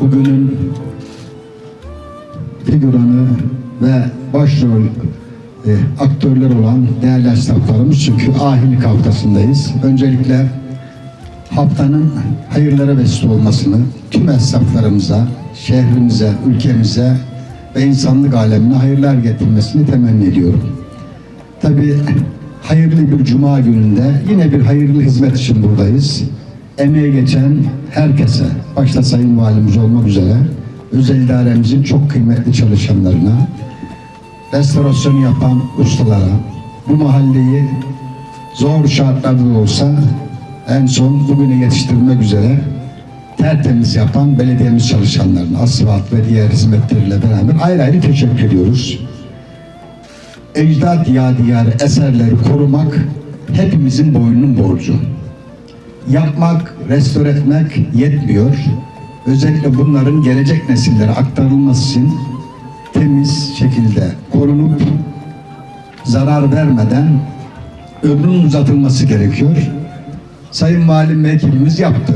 bugünün figüranı ve başrol e, aktörler olan değerli esnaflarımız çünkü ahilik haftasındayız. Öncelikle haftanın hayırlara vesile olmasını tüm esnaflarımıza, şehrimize, ülkemize ve insanlık alemine hayırlar getirmesini temenni ediyorum. Tabii hayırlı bir cuma gününde yine bir hayırlı hizmet için buradayız. Emeğe geçen herkese, başta Sayın Valimiz olmak üzere özel idaremizin çok kıymetli çalışanlarına, restorasyon yapan ustalara, bu mahalleyi zor şartlarda da olsa en son bugüne yetiştirmek üzere tertemiz yapan belediyemiz çalışanlarına, asfalt ve diğer hizmetleriyle beraber ayrı ayrı teşekkür ediyoruz ecdat yadigarı eserleri korumak hepimizin boynunun borcu. Yapmak, restore etmek yetmiyor. Özellikle bunların gelecek nesillere aktarılması için temiz şekilde korunup zarar vermeden ömrünün uzatılması gerekiyor. Sayın Valim ve yaptı.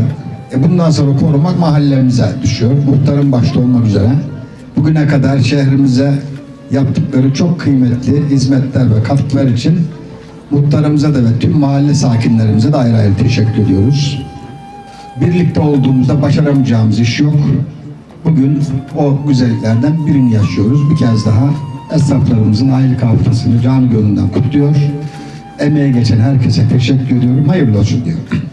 E bundan sonra korumak mahallemize düşüyor. Muhtarın başta olmak üzere. Bugüne kadar şehrimize yaptıkları çok kıymetli hizmetler ve katkılar için muhtarımıza da ve tüm mahalle sakinlerimize de ayrı ayrı teşekkür ediyoruz. Birlikte olduğumuzda başaramayacağımız iş yok. Bugün o güzelliklerden birini yaşıyoruz. Bir kez daha esnaflarımızın aylık haftasını canı gönülden kutluyor. Emeğe geçen herkese teşekkür ediyorum. Hayırlı olsun diyorum.